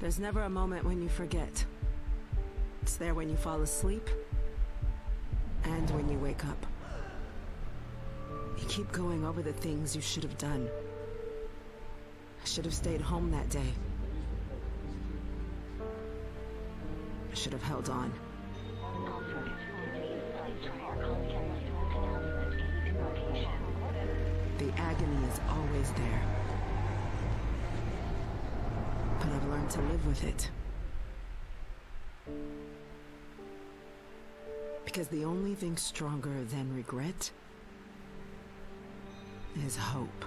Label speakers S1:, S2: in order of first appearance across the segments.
S1: There's never a moment when you forget. It's there when you fall asleep and when you wake up. You keep going over the things you should have done. I should have stayed home that day. I should have held on. The agony is always there. To learn to live with it. Because the only thing stronger than regret is hope.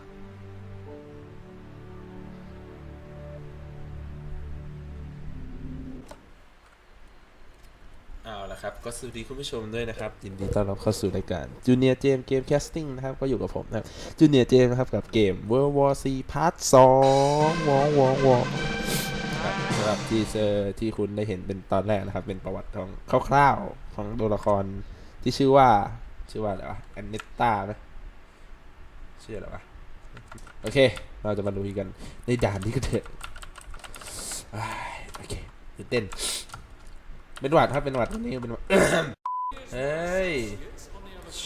S2: เอาละครับ ก็สวัสดีคุณผู้ชมด้วยนะครับ ยินดีต้อนรับเข้าสู่รายการจูเนียร์เจมเกมแคสติ้งนะครับ ก็อยู่กับผมนะครับจูเนียร์เจมนะครับ กับเกม World War C Part 2วองวองวอง ครับสำหรับทีเซอร์ที่คุณได้เห็นเป็นตอนแรกนะครับ เป็นประวัติของคร่าวๆของตัวละครที่ชื่อว่า ชื่อว่าอะไรวะแอนเนตตาไหมชื่ออะไรวะโอเค เราจะมาลุยกันในด่านนี้กันเถอะโอเคตื่นเต้นเป็นหวัดครับเป็นหวัดวันนี้เป็นหวัดเฮ้ย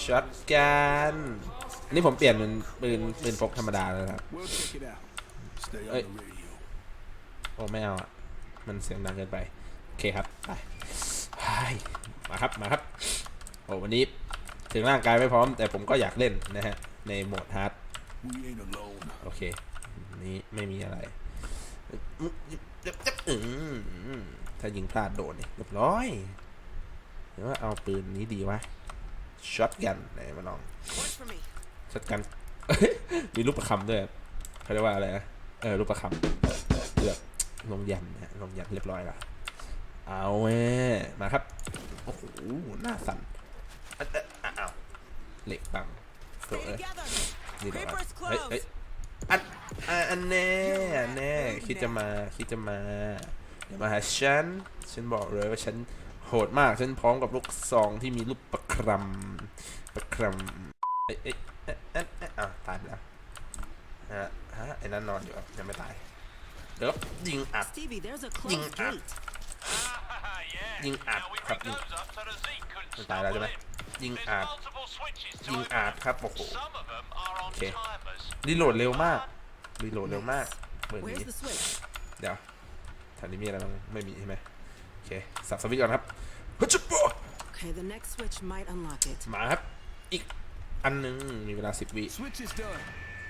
S2: ช็อตกันอันนี้ผมเปลี่ยนเป็นปืนปืนพกธรรมดาแล้วนะครับ
S3: We'll check it out. Stay on
S2: Hey.
S3: the radio.
S2: โอ้ไม่เอาอะ มันเสียงดังเกินไป โอเคครับ ไปไฮมาครับ มาครับ โอ้วันนี้ถึงร่างกายไม่พร้อม แต่ผมก็อยากเล่นนะฮะ ในโหมดฮาร์ดโอเค นี้ไม่มีอะไรถ้ายิงพลาดโดนนี่เรียบร้อยหรือว่าเอาปืนนี้ดีวะช็อตกันไหนมาลองช็อตกันมีลูกประคำด้วยเขาเรียกว่าอะไรนะเออลูกประคำ ลงยันนะลงยันเรียบร้อยละเอาเว้มาครับ โอ้โห หน้าสั่นอะอะอะอ้าวเหล็กบังโถเอ้ยนี่เหรอเฮ้ยเฮ้ยอันอันแน่อันแน่คิดจะมาคิดจะมาอย่ามาหาฉัน ฉันบอกเลยว่าฉันโหดมาก ฉันพร้อมกับลูกซองที่มีลูกประครำประครำเอ้ยเอ้ยเอ๊ะเอ๊ะเอ๊ะอ้าวตายแล้วฮะฮะไอ้นั่นนอนอยู่ยังไม่ตาย เดี๋ยวยิงอัด
S1: Stevie, there's a
S2: Ding
S1: closed
S2: up.
S1: gate.
S4: yeah.
S2: Ding up,
S4: Now we
S2: ครับ
S4: rig
S2: ยิง
S4: those up so that Zeke couldn't
S2: มันตายแล้วใช่ไหม
S4: stumble in.
S2: ยิง
S4: There's
S2: อัด
S4: multiple switches to
S2: ยิง
S4: open
S2: อัด
S4: them.
S2: ครับโอ้โห
S4: Some of them are on
S2: Okay.
S4: timers.
S2: รีโหลดเร็วมากรีโหลดเร็วมากเหมือน
S1: Where's
S2: นี้
S1: the switch?
S2: เดี๋ยวแถวนี้มีอะไรบ้างไม่มีใช่ไหมโอเคสับสวิตช์ก่อนครับฮึจุ๊บโป๊ะ
S1: Okay, the next switch might unlock it.
S2: มาครับ อีกอันหนึงมีเวลาสิบวิ
S3: Switch is done.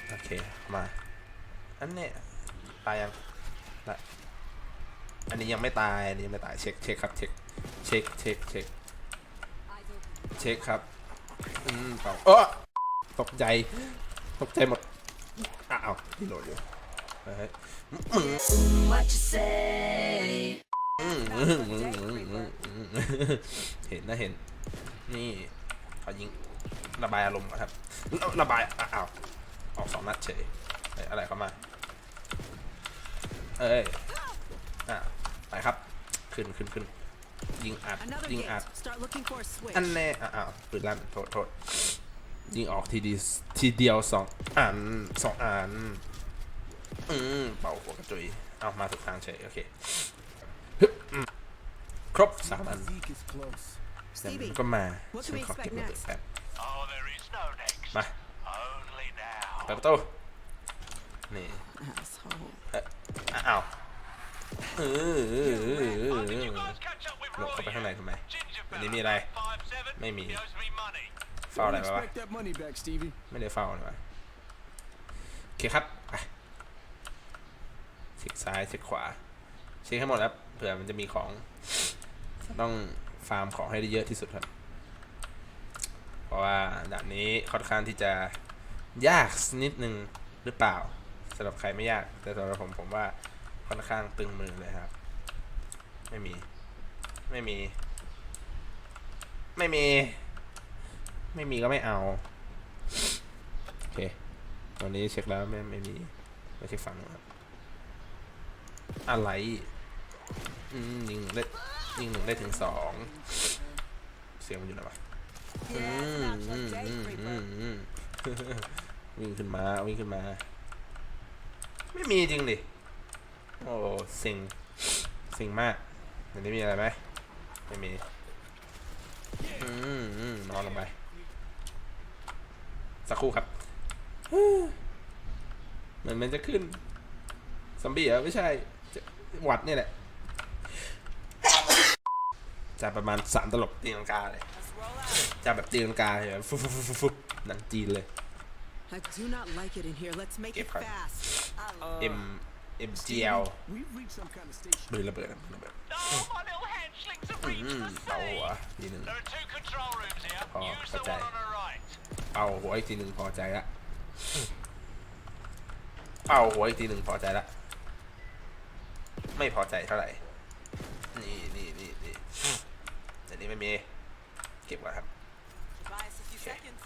S2: โอเค มา อันเนี้ยตายยังตาย อันนี้ยังไม่ตาย อันนี้ยังไม่ตาย เช็ค เช็คครับ เช็ค เช็ค เช็ค เช็ค เช็คครับ อืมเปล่าเออตกใจ ตกใจหมด อ้าวที่โหลดอยู่เฮ้ย
S5: What you say?
S2: อืมอืมอืมอืมอืมอืมเห็นนะเห็น นี่เขายิง ระบายอารมณ์ครับ ระบาย อ้าว ออกสองนัดเฉยเอ้ยอะไรเข้ามา เอ้ย อะ ไปครับ ขึ้นขึ้นขึ้นยิงอัด
S1: Another
S2: ยิงอัด
S1: gate. Start looking for a switch.
S2: อันแน่อะอ้าวปืนลั่นโทษโทษยิงออกทีดีทีเดียวสองอันสองอัน อืมเป่าหัวกระจุย เอามาถูกทางเฉย โอเคฮึบอืมครบสามอัน
S3: Zeke is close.
S2: เดี๋ยว
S1: Stevie,
S2: มันก็มา
S1: what
S2: ฉั
S1: can
S2: น
S1: we
S2: ขอเก็บ
S1: expect
S2: ระเบิด
S1: next?
S2: แป๊บ
S4: Oh, there is no next.
S2: มา
S4: Only now.
S2: เปิดประตูนี่
S1: Asshole.
S2: อ้าวเออหลบเข้าไปข้างในทำไมอันนี้มีอะไร ไม่มีเฝ้าอะไรไว้วะไม่ได้เฝ้าเลยวะโอเคครับไปเช็คซ้ายเช็คขวาเช็คให้หมดครับเผื่อมันจะมีของ ต้องฟาร์มของให้ได้เยอะที่สุดครับ เพราะว่าด่านนี้ค่อนข้างที่จะยากนิดนึงหรือเปล่า สำหรับใครไม่ยาก แต่สำหรับผมผมว่าค่อนข้างตึงมือเลยครับ ไม่มี ไม่มี ไม่มี ไม่มีก็ไม่เอา โอเค วันนี้เช็คแล้วไม่ไม่มีไม่เช็คฝั่งนู้นครับ อะไรอืมยิงหนึ่งได้ยิงหนึ่งได้ถึงสองเสียงมันอยู่ไหนวะอืมอืมอืมอืมอืมวิ่งขึ้นมาวิ่งขึ้นมา ไม่มีจริงดิ โอ้สิงสิ่งมากเดี๋ยวนี้มีอะไรไหมไม่มี อืมอืมนอนลงไป สักครู่ครับเหมือนมันจะขึ้นซอมบี้เหรอไม่ใช่จะหวัดเนี่ยแหละจะประมาณสามตลบตีลังกาเลยจะแบบตีลังกาเลยแบบฟุบฟุบฟุบฟุบฟุบหนังจีนเลย
S1: I do not like it in here. Let's make
S2: Get
S1: it
S2: card.
S1: fast.
S2: M M G L
S3: We've reached some kind of station.
S2: ปืนระเบิดอะปืนระเบิด
S4: Oh, my little hatchlings have
S2: อื
S4: reached
S2: ม
S4: the
S2: เป่าหัว
S4: sea.
S2: ทีหนึ่ง
S4: There are two control rooms here.
S2: Oh,
S4: Use the
S2: okay.
S4: one on the right.
S2: เป่าหัวอีกทีหนึ่งพอใจละเป่าหัวอีกทีหนึ่งพอใจละไม่พอใจเท่าไหร่ นี่นี่นี่นี่แต่นี้ไม่มี เก็บก่อนครับ
S1: Buy us a few
S2: Okay.
S1: seconds.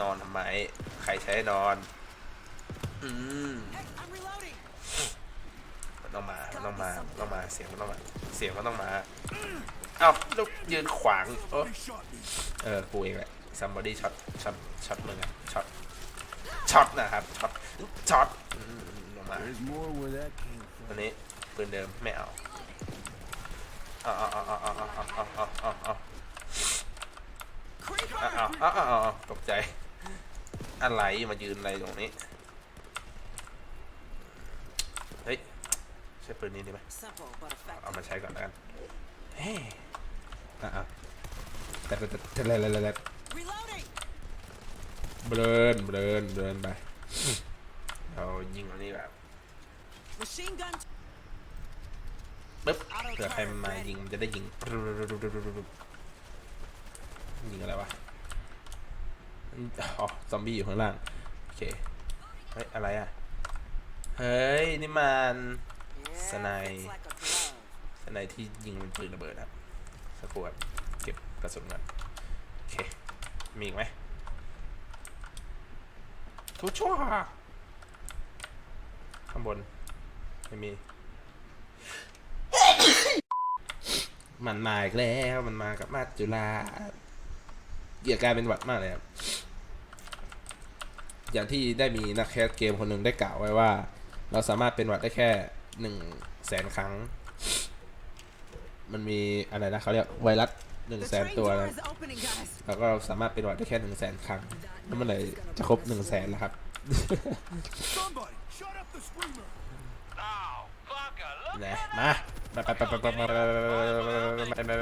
S2: นอนทำไม ใครใช้นอน อืม
S1: Hey, I'm reloading.
S2: มันต้องมามันต้องมามันต้องมา เสียงมันต้องมา เสียงมันต้องมา เอ้าลูกยืนขวางโอ้
S3: They shot me.
S2: เออ กูเองแหละ somebody ช็อต ช็อต ช็อตมึงอะช็อต ช็อตนะครับ ช็อต ช็อตอืมลงมา
S3: There's more where that came
S2: วั
S3: from.
S2: นนี้ปืนเดิมไม่เอาเอาเอาเอาเอาเอาเอาเอาเอาเอาเอา
S1: Creeper!
S2: เอาเอาเอาเอาตกใจ อะไรมายืนอะไรตรงนี้ เฮ้ย ใช้ปืนนี้ดีไหม
S1: Simple but
S2: เอา
S1: effective.
S2: มาใช้ก่อนแล้วกัน เฮ้ยอะอะแต่แต่แต่แต่แต่แต่
S1: Reloading!
S2: เบลนเบลนเบลนไปเรายิงอันนี้แบบ
S1: Machine gun.
S2: ปึ๊บเผื่อใครมันมายิงมันจะได้ยิงยิงอะไรวะอ๋อซอมบี้อยู่ข้างล่าง โอเค เฮ้ย อะไรอะ เฮ้ย นี่มัน
S1: Yeah,
S2: Snipe.
S1: fits like a glove.
S2: สไนที่ยิงเป็นปืนระเบิดครับสักครู่ครับเก็บกระสุนก่อนโอเค มีอีกไหมทุกชั่วข้างบน ไม่มี มันมาอีกแล้วมันมากับมาจุฬาเกียร์กลายเป็นหวัดมากเลยครับอย่างที่ได้มีนักแคสเกมคนหนึ่งได้กล่าวไว้ว่า เราสามารถเป็นหวัดได้แค่หนึ่งแสนครั้ง มันมีอะไรนะเขาเรียกไวรัสหนึ่ง
S1: The
S2: แสน
S1: train
S2: ตัว
S1: door
S2: นะ
S1: is opening, guys.
S2: แล้วก็สามารถเป็นหวัดได้แค่หนึ่งแสนครั้งแล้วเมื่อไหร่จะครบหนึ่งแสนแล้วครับ
S3: Somebody, shut up the screamer.
S4: Oh, bugger, look
S2: นะ
S4: at
S2: มาไปไปไปไปไปแร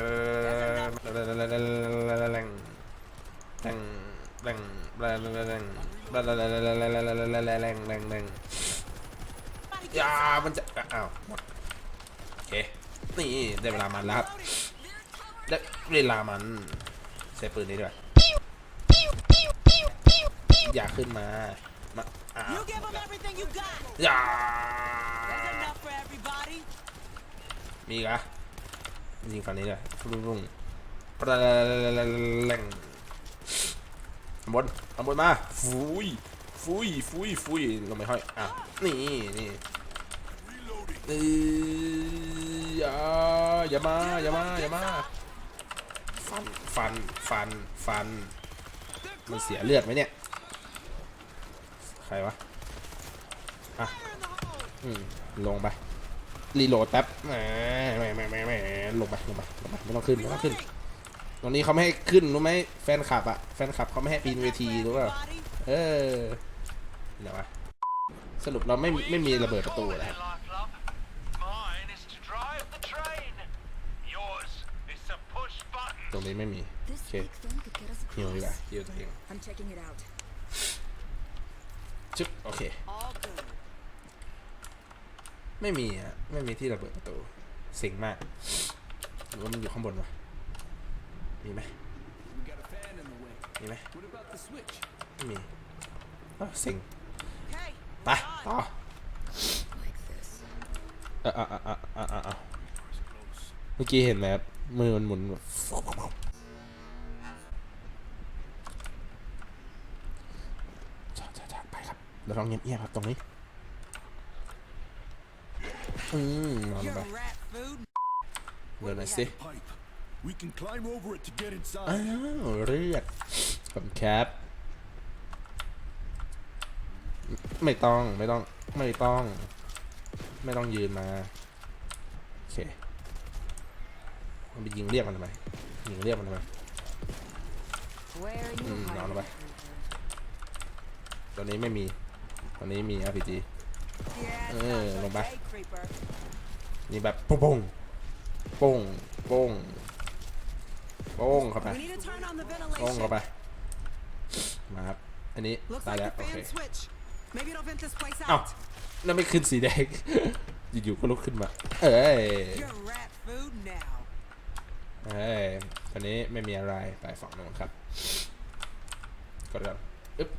S2: ยามันจะ อ้าวหมดโอเค นี่ได้เวลามันแล้วครับ ได้เวลามัน ใช้ปืนนี้ด้วย อย่าขึ้นมา มา อ้าว
S1: You give them everything you got.
S2: อย่า
S1: That's enough for everybody.
S2: มีอีกเหรอะยิงฝั่งนี้เลยรุ่งรุ่งปะแรงข้างบนข้างบนมา ฟุยฟุยฟุยฟุยลงไม่ค่อย อะ นี่นี่ อยอย่าอย่ามาอย่ามาอย่ามาฟันฟันฟันฟันมันเสียเลือดไหมเนี่ย ใครวะอะอืมลงไปรีโหลดแป๊บแหมแหมแหมแหมลงไปลงไปลงไปไม่ต้องขึ้นไม่ต้องขึ้น ตรงนี้เขาไม่ให้ขึ้นรู้ไหมแฟนคลับอะแฟนคลับเขาไม่ให้ปีนเวทีรู้ป่าเออเดี๋ยววะสรุปเราไม่ไม่มีระเบิดประตู
S4: Call it
S2: นะครับ
S4: their life, love. Mine is to drive the train. Yours is to push
S2: ตรง
S4: buttons.
S2: นี้ไม่มี
S5: This
S2: โอเค
S5: big thing could get us
S2: ฮิวดีกว่า
S5: across.
S2: ฮิวตัวเอง
S5: I'm checking it out.
S2: ชึบโอเค
S1: All good.
S2: ไม่มีอะไม่มีที่ระเบิดประตูเสิงมาก หรือว่ามันอยู่ข้างบนวะมีไหม
S3: We got a fan in the way.
S2: มีไหม
S3: What about the switch?
S2: ไม่มีอ้าวเสิง
S1: Okay.
S2: ไปต่อ
S5: Like this.
S2: เอะอะอะอะอะอะอะ
S3: Close.
S2: เมื่อกี้เห็นไหมครับ มือมันหมุนแบบจ้าจ้าไปครับเราลองเงียบๆครับตรงนี้ อืมนอนไป
S1: rat food.
S2: เดินหน่อยสิอ้าวเลือดผมแคปไม่ต้องไม่ต้องไม่ต้อง ไม่ต้องยืนมา โอเค มันไปยิงเรียกมันทำไมยิงเรียกมันทำไม
S5: Where are you
S2: Mm, no,
S5: hiding,
S2: no way.
S5: creeper?
S2: ตัวนี้ไม่มีตัวนี้มี RPG
S1: Yeah,
S2: Eh,
S1: sounds
S2: no
S1: like
S2: ba?
S1: a creeper.
S2: นี่แบบโป้งโป้งโป้งโป้งเข้าไป
S1: We need to turn on the
S2: โป้งเข้าไป
S1: ventilation.
S2: มาครับอันนี้
S1: Looks
S2: ตาย
S1: like
S2: แล้ว
S1: the
S2: โอเค
S1: fan switch. Maybe it'll vent this place
S2: เอ้า
S1: out.
S2: แล้วไม่ขึ้นสีแดงอยู่ๆก็ลุกขึ้นมา เอ้ย เอ้ยตอนนี้ไม่มีอะไร ไปฝั่งโน้นครับ กดก่อนอึ๊บ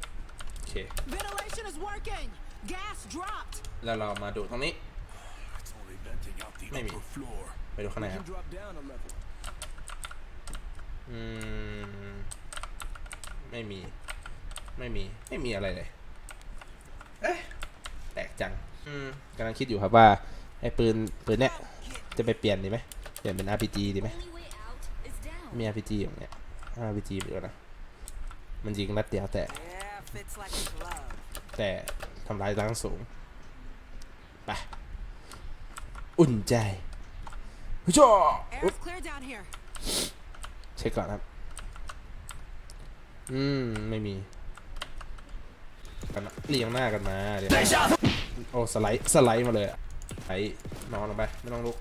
S2: โอเค
S1: Ventilation is working. Gas dropped.
S2: แล้วเรามาดูตรงนี้
S3: It's only venting out the
S2: Maybe.
S3: upper floor.
S2: ไปดูข้างใน
S3: We
S2: ครั
S3: can
S2: บ
S3: drop down a level.
S2: อืม ไม่มี ไม่มี ไม่มีอะไรเลย เอ๊ะแปลกจัง อืมกำลังคิดอยู่ครับว่า ไอ้ปืน ปืนเนี้ย จะไปเปลี่ยนดีไหม เปลี่ยนเป็น RPG ดีไหม
S5: Only
S2: มี RPG อยู่เนี่ย RPG ไปก่อนนะ มันยิงนัดเดียวแต่
S1: Yeah,
S2: แต่ทำลายล้างสูง ไป อุ่นใจฮู้จ้าอุ๊บ
S1: Air's clear down here.
S2: เช็คก่อนครับ อืม ไม่มีกันนะเรียงหน้ากันมาเดี๋ยวโอ้ สไลด์ สไลด์มาเลยอะไอ้นอนลงไป ไม่ต้องลุก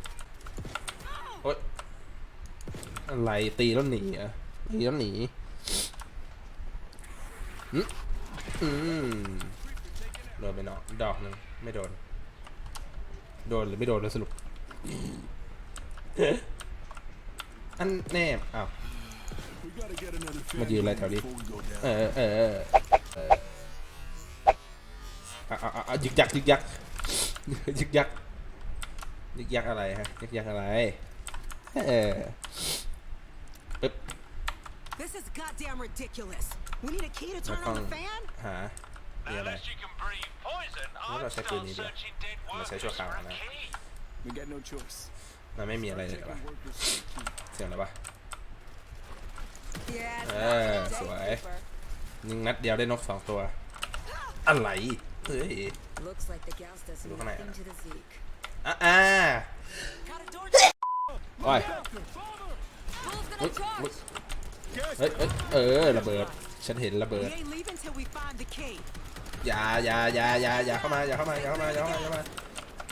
S2: อะไรตีแล้วหนีอะตีแล้วหนีอืมอืมโดนไปเนาะดอกหนึ่งไม่โดน โดนหรือไม่โดนแล้วสรุป อันแน่อ้าว
S3: We gotta get another fan
S2: Mà dừng lại
S3: going
S2: thảo đi.
S3: before we go down.
S2: เออเออเออเอออะอะอะยึกยักยึกยักยึกยักยึกยักอะไรฮะยึกยักอะไร เออ
S1: This is goddamn ridiculous. We need a key to turn on the
S2: con-
S1: fan?
S2: หามีอะไร
S4: Unless you can breathe poison,
S2: Nó là
S4: I'd
S2: sẽ
S4: start
S2: cười nhỉ?
S4: searching dead
S2: Nó sẽ
S4: workers
S2: cho khảo
S4: for a
S2: này.
S4: key.
S3: We got no choice.
S2: มันไม่มีอะไรเลยเหรอวะ
S3: Checking workers for the key.
S2: เสียงอะไรวะ
S1: Yeah, it's
S2: Eh,
S1: not
S2: so
S1: a
S2: I-
S1: day creeper.
S2: ยิงนัดเดียวได้นกสองตัว อะไรเฮ้ย
S5: Looks like the gas does
S2: Look at
S5: nothing
S2: that.
S5: to the Zeke.
S2: อ่ะอ่า
S1: Got a door
S2: โอ้ย
S5: Who's
S2: เฮ้ย
S5: gonna
S2: เฮ้ย
S5: charge?
S2: เฮ้ย เฮ้ยเออระเบิด ฉันเห็นระเบิ
S1: We
S2: ด
S1: ain't leaving till we find the key.
S2: อย่าอย่าอย่าอย่าอย่าเข้ามาอย่าเข้ามาอย่าเข้ามาอย่าเข้ามาอย่าเข้ามา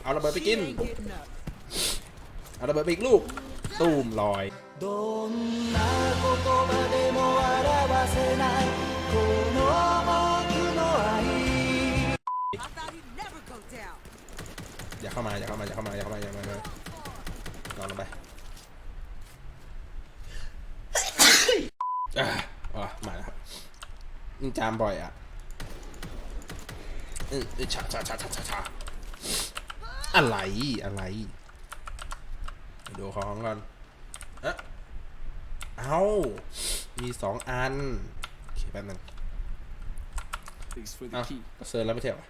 S2: เอาระเบิดไป
S1: She
S2: กิน
S1: ain't getting up.
S2: เอาระเบิดไปอีกลูกตูมลอย
S6: どんな言葉でも表せないこの僕の愛
S1: I thought he'd never go down.
S2: อย่าเข้ามาอย่าเข้ามาอย่าเข้ามาอย่าเข้ามาอย่าเข้ามานอนลงไป อะอ๋อมาแล้วครับนี่จามบ่อยอะเออเออชาชาชาชาชาชาอะไรอะไรไปดูของก่อนเอะเอามีสองอันโอเคแป๊บนึง
S3: Thanks for the
S2: เอ้า
S3: key.
S2: ก็เซิร์ชแล้วไม่ใช่เหรอ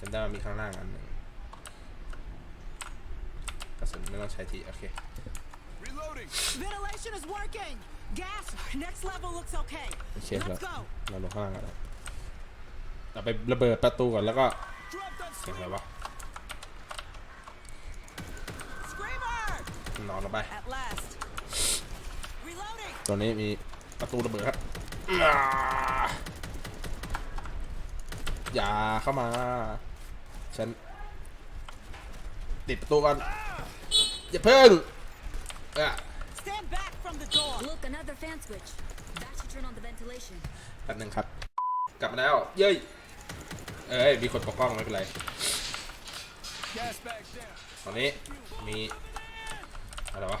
S2: จำได้ว่ามีข้างล่างอันหนึ่งกระสุนไม่ต้องใช้ทีโอเค
S3: Reloading.
S1: Ventilation is working. Gas, next level looks okay.
S2: โอเคเรา
S1: Let's go.
S2: เราลงข้างล่างกันเลยเราไประเบิดประตูก่อนแล้วก็
S3: Drop that
S2: เสียงอะไรวะ
S1: Screamer!
S2: นอนลงไป
S1: At last. Reloading.
S2: ตอนนี้มีประตูระเบิดครับอ่า อย่าเข้ามา ฉัน ติดประตูก่อนอย่าเพิ่งเอะ
S1: Stand back from the door.
S5: Look, another fan switch. That should turn on the ventilation.
S2: แป๊บนึงครับ กลับมาแล้ว เย้ย เอ้ย มีคนปกป้องไม่เป็นไร
S3: gas bag down.
S2: ตอนนี้มีอะไรวะ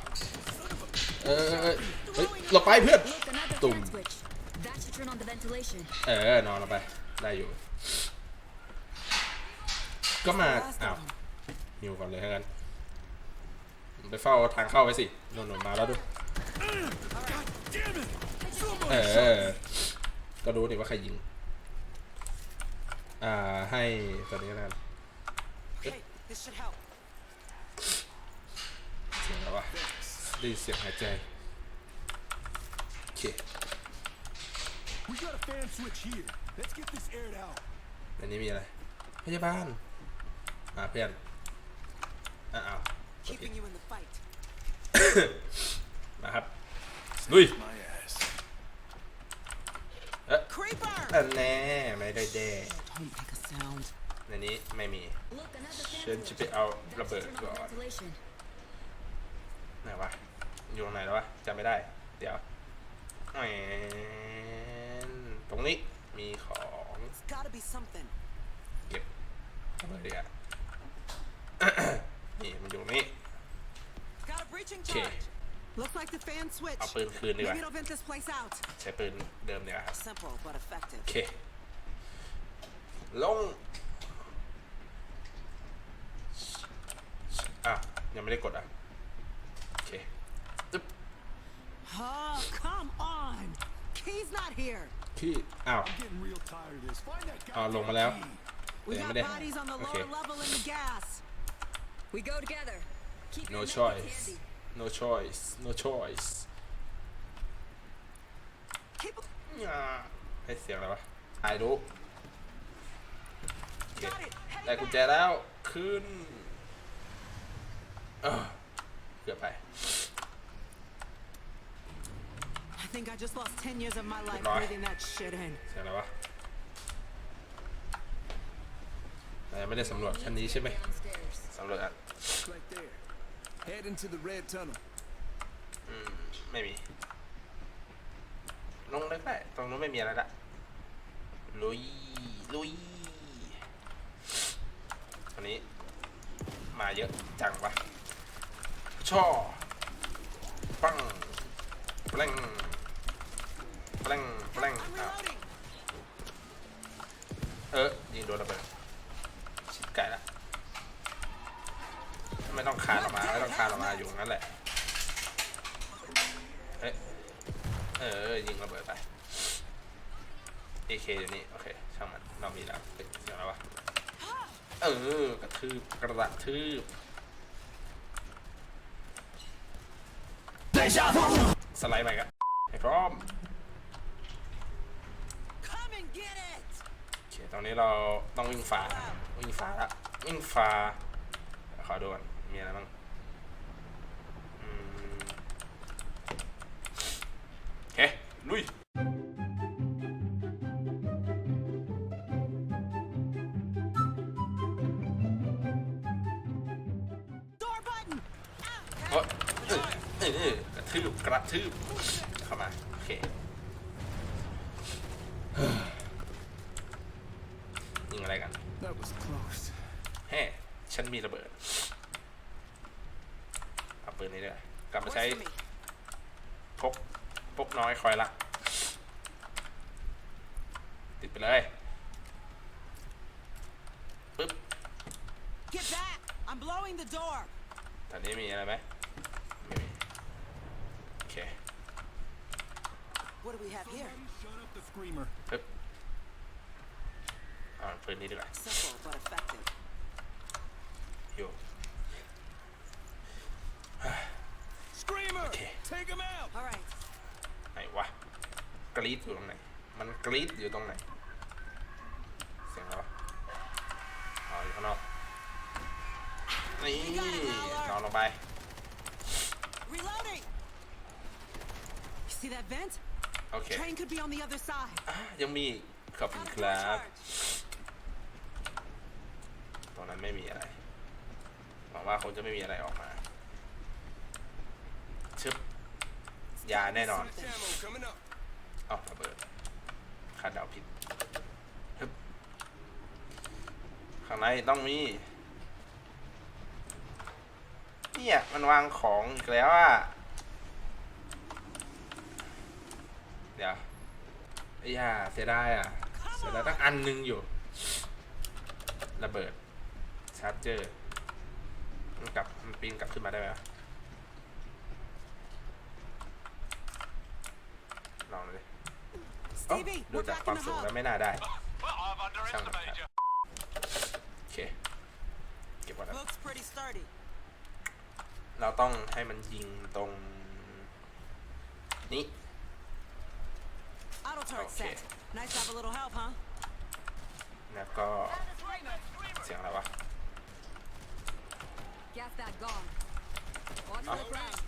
S2: เออเออเออเฮ้ยหลบไปเพื่อน
S5: Look, another
S2: Boom.
S5: fan switch. That should turn on the ventilation.
S2: เออนอนลงไป ได้อยู่ ก็มา อ้าวหิวก่อนเลยแล้วกัน ไปเฝ้าทางเข้าไว้สินนๆมาแล้วดู
S3: Damn it!
S2: เออ ก็รู้ดิว่าใครยิง อ่า ให้ตัวนี้แล้วกัน
S1: Okay, this should help.
S2: เสียงอะไรวะได้ยินเสียงหายใจ โอเค
S3: We got a fan switch here. Let's get this aired out.
S2: อันนี้มีอะไรพยาบาล มาเพื่อนอ้าวโอเค
S1: Keeping you in the fight.
S2: มาครับลุย
S3: My ass.
S2: เอ๊ะ
S1: Creeper!
S2: อันแน่ไม่ได้แด่
S1: Don't make a sound.
S2: ในนี้ไม่มี
S5: Look, another fan
S2: เชิญจะ
S5: switch.
S2: ไปเอาระ
S5: That
S2: เบิด
S5: should turn
S2: ก่อ
S5: on the
S2: น
S5: ventilation.
S2: ไหนวะอยู่ตรงไหนแล้ววะจำไม่ได้ เดี๋ยวแหมตรงนี้มีของ
S1: It's gotta be something.
S2: เก็บระเบิดดีกว่า นี่มันอยู่ตรงนี้
S1: Got a breaching
S2: Okay.
S1: charge. Looks like the fan switch.
S2: เอาปืนคืนดีกว่า
S1: Maybe it'll vent this place out.
S2: ใช้ปืนเดิมดีกว่าครับ
S1: Simple but effective.
S2: โอเค ลง อะ ยังไม่ได้กดอะ โอเคตึ๊บ
S1: Oh, come on! Key's not here.
S2: ที่ อ้าว
S3: I'm getting real tired of this. Find that guy.
S2: อ๋อลงมาแล้ว
S1: We
S2: Yeah,
S1: got
S2: but they-
S1: bodies on the
S2: okay.
S1: lower level in the gas.
S5: We go together. Keep your
S2: no
S5: medkits
S2: choice
S5: handy.
S2: no choice no choice
S1: Keep
S2: อ่าให้เสียงอะไรวะถ่ายรู้โอเค
S1: got it.
S2: ได้
S1: Heading
S2: กุญ
S1: back.
S2: แจแล้ว ขึ้น เออเกือบไป
S1: I think I just lost 10 years of my life
S2: Goodbye.
S1: breathing that shit in.
S2: เสียงอะไรวะเรายังไม่ได้สำรวจชั้นนี้ใช่ไหม
S5: Downstairs.
S2: สำรวจอะ
S3: Right there. Head into the red tunnel.
S2: อืม ไม่มี ลงเลยก็ได้ตรงนู้นไม่มีอะไรละลุย ลุยอันนี้ มาเยอะจังวะช่อ ปังแปลงแปลงแปลง
S1: I'm
S2: อ้าว
S1: reloading.
S2: เออยิงโดนระเบิดชิบไก่ละ ไม่ต้องคานออกมาไม่ต้องคานออกมาอยู่ตรงนั้นแหละเอ้ยเออยิงระเบิดไป AK อยู่นี่โอเคช่างมันเรามีแล้วเฮ้ยเสียงอะไรวะเออกระทืบกระทืบสไลด์ไปกันให้พร้อม
S1: Come and get it.
S2: โอเคตอนนี้เราต้องวิ่งฟ้าวิ่งฟ้าละวิ่งฟ้า ขอดูก่อนมีอะไรบ้างอืมโอเคลุย
S1: Door button.
S2: โอ๊ยเออเออเออกระทืบกระทืบ
S1: What do we have here?
S3: Shut up the screamer.
S2: ปึ๊บเอาปืนนี้ดีกว่า
S1: Simple but effective.
S2: อยู่
S3: Screamer!
S2: Okay.
S3: Take him out!
S1: All right.
S2: ไหนวะ กรีดอยู่ตรงไหน มันกรีดอยู่ตรงไหน เสียงอะไรวะอ๋ออยู่ข้างนอก นี่นอนลงไป
S1: Reloading. You see that vent?
S2: โอเค
S1: Train could be on the other side.
S2: อะยังมีอีกขอบคุณ
S1: Out of
S2: ค
S1: full
S2: รับ
S1: charge.
S2: ตรงนั้นไม่มีอะไร หวังว่าคงจะไม่มีอะไรออกมา ชึบ ยาแน่นอน
S3: Ammo coming up.
S2: เอ้าระเบิดคาดเดาผิดฮึบข้างในต้องมี เนี่ย มันวางของอีกแล้วอะ เดี๋ยวไอ้ย่าเสียดายอะ เสียดายตั้งอันหนึงอยู่ ระเบิด ชาร์จเจอร์มันกลับมันปีนกลับขึ้นมาได้ไหมวะลองเลยดิเอ้า
S1: Stevie,
S2: ดู
S1: we're
S2: จาก
S1: back
S2: ควา
S1: in
S2: ม
S1: the
S2: สูง
S1: hub.
S2: แล้วไม่น่าได้
S4: Well, I've underestimated you.
S2: โอเค เก็บไว้แล้ว
S1: Looks pretty sturdy.
S2: เราต้องให้มันยิงตรง นี้
S1: Auto turret
S2: Okay.
S1: set. Nice to have a little help, huh?
S2: แล้วก็เสียงอะไรวะ
S5: Gas that gone. Watch
S2: Oh.
S5: the ground.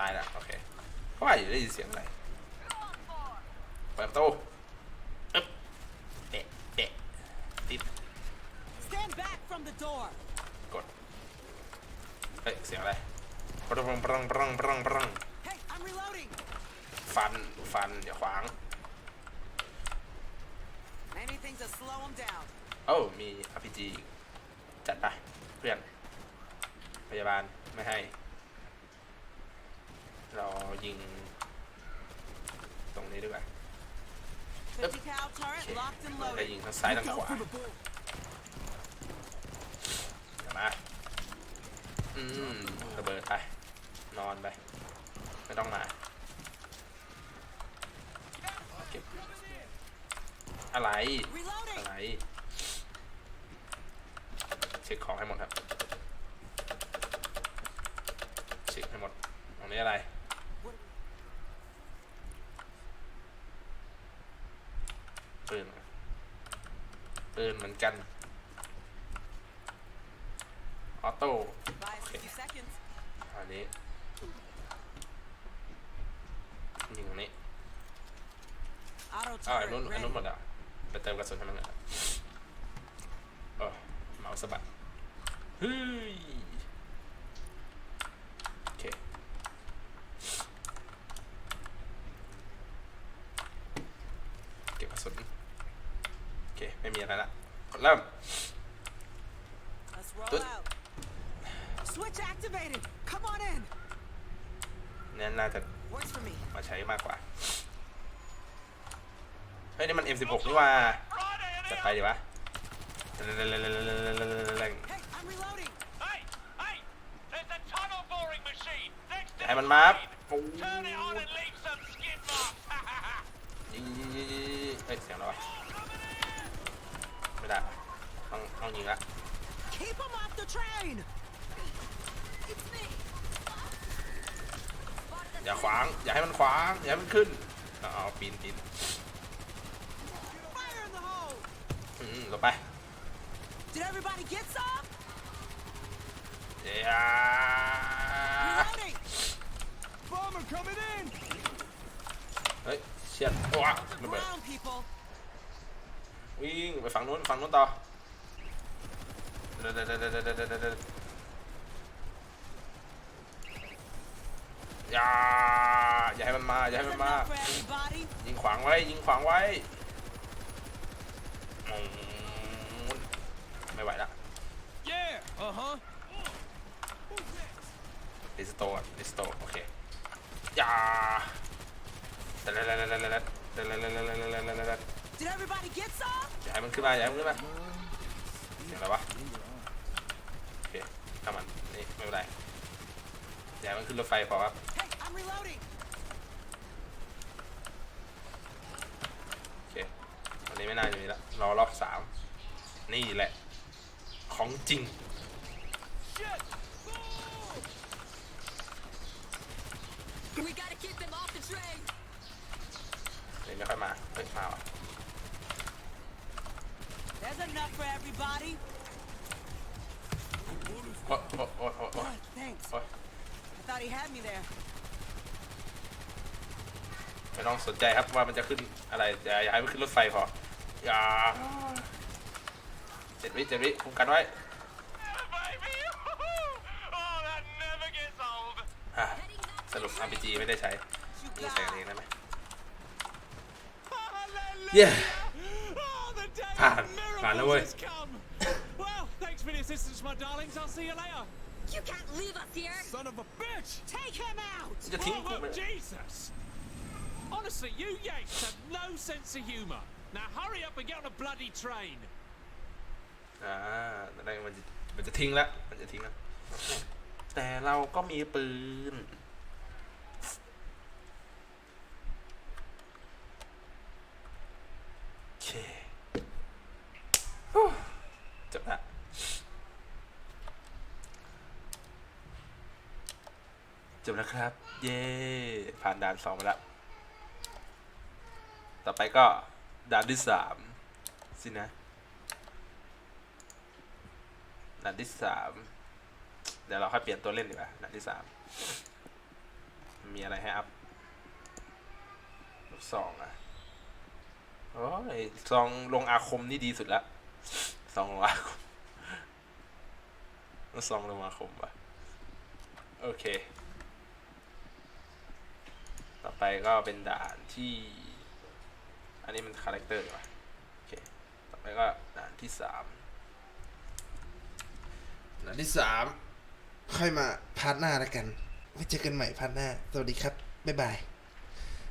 S2: ตายแล้วโอเคเพราะว่าอยู่ได้ยินเสียงอะไรเปิดประตูอึ๊บเตะเตะติด
S1: Stand back from the door.
S2: กดเฮ้ยเสียงอะไรปรังปรังปรังปรังปรัง
S1: Hey, I'm reloading.
S2: ฟันฟันอย่าขวาง
S1: Anything to slow him down.
S2: โอ้ามี RPG อีกจัดไปเพื่อน พยาบาลไม่ให้ เรายิง ตรงนี้ดีกว่า
S1: 50 cal turret
S2: โอเค
S1: locked and
S2: เราจะ
S1: loaded.
S2: ยิงทั้งซ้ายทั้งขวา
S3: For the ball.
S2: เดี๋ยวมาอืมระเบิดไป นอนไป ไม่ต้องมาเก็บ อะไร
S1: Reloading.
S2: อะไร เช็คของให้หมดครับ เช็คให้หมดตรงนี้อะไร ปืนปืนเหมือนกัน ออโต้
S1: By
S2: Okay.
S1: 60 seconds.
S2: อันนี้ยิงตรงนี้
S1: Auto
S2: อ้าวอัน
S1: turret
S2: นู้นอัน
S1: ready.
S2: นู้นหมดอะ ไปเติมกระสุนให้มันเลยเออเมาส์สะบัดเฮ้ยโอเคเก็บกระสุนโอเค ไม่มีอะไรละกดเริ่ม
S1: Let's roll
S2: Good.
S1: out. Switch activated. Come on in.
S2: เนี่ยน่าจะ
S1: Works for me.
S2: มาใช้มากกว่าเฮ้ยนี่มัน M16 นี่ว่า
S4: Right
S2: จัด
S4: here,
S2: ไปดีวะ
S1: Hey, I'm reloading.
S4: Hey, hey! There's a tunnel boring machine next to
S2: ให้
S4: the
S2: มันมา
S4: train.
S2: ปู
S4: Turn it on and leave some skid marks.
S2: ยิงยิงยิงยิงยิงเฮ้ยเสียงอะไรวะไม่ได้วะต้องต้องยิงละ
S1: Keep him off the train.
S2: อย่าขวาง อย่าให้มันขวาง อย่าให้มันขึ้นเอาเอาปีนปีน อืมต่อไป
S1: Did everybody get some? Yeah.
S3: Bomber coming in.
S2: เฮ้ยเชียดว้าระเบิดวิ่งไปฝั่งนู้นฝั่งนู้นต่อเดยวเดยวเดยวเดยวเดยวเดยวเดยวอย่าอย่าให้มันมาอย่าให้
S1: Is
S2: มันมายิงขวางไว้ยิงขวางไว้ อืมไม่ไหวละ
S3: Yeah. Uh huh.
S2: ดิสโตนดิสโตโอเคอย่าเดินเดินเดินเดินเดินเดินเดินเดินเดินเดินเดินเดินเดินเดิน
S1: Did everybody get some?
S2: อย่าให้มันขึ้นมาอย่าให้มันขึ้นมาเสียงอะไรวะโอเคถ้ามันนี่ไม่เป็นไรอย่าให้มันขึ้นรถไฟพอครับ
S1: Hey, I'm reloading.
S2: โอเควั นนี้ไม่น่าจะมีละรอรอบสามนี่แหละ ของจริง
S5: We gotta keep them off the train.
S2: เดี๋ยวไม่ค่อยมาเฮ้ยมาว่ะ
S1: There's enough for everybody.
S2: โอ้โอ้โอ้โอ้โอ้
S1: Hey, thanks.
S2: โอ้
S1: I thought he had me there.
S2: ไม่ต้องสนใจครับว่ามันจะขึ้นอะไรอย่าอย่าให้มันขึ้นรถไฟพอ อย่าเจ็ดวิเจ็ดวิคุมกันไว้
S4: Baby! Oh, that never gets old.
S2: อ่ะสรุป RPG ไม่ได้ใช้
S1: You
S2: นี่
S1: got
S2: ใช้กัน
S1: it.
S2: เองได้ไหม
S3: Hallelujah.
S2: Yeah.
S3: Oh, the day
S2: ผ่าน
S3: of
S2: ผ่านแล้วเว้ย
S3: miracles has come. well, thanks for the assistance, my darlings. I'll see you later.
S5: You can't leave us here.
S3: Son of a bitch.
S1: Take him out.
S2: จะทิ้ง
S3: Oh,
S2: กูไหม
S3: well, Jesus. Honestly, you Yanks have no sense of humour. Now hurry up and get on a bloody train.
S2: อ่าอะไมันจะมันจะทิ้งละมันจะทิ้งละแต่เราก็มีปืน โอเคฮู้จบละจบแล้วครับ เย้ ผ่านด่านสองไปแล้ว ต่อไปก็ ด่านที่สามสินะด่านที่สามเดี๋ยวเราค่อยเปลี่ยนตัวเล่นดีกว่าด่านที่สามมีอะไรให้อัพลูกซองอะโอ้ยซองลงอาคมนี่ดีสุดละซองลงอาคมซองลงอาคมว่ะโอเค ต่อไปก็เป็นด่านที่ อันนี้มันคาแรคเตอร์ดีกว่ะโอเคต่อไปก็ด่านที่สาม
S7: ด่านที่สามค่อยมาพาร์ทหน้าแล้วกันไว้เจอกันใหม่พาร์ทหน้า สวัสดีครับ บ๊ายบาย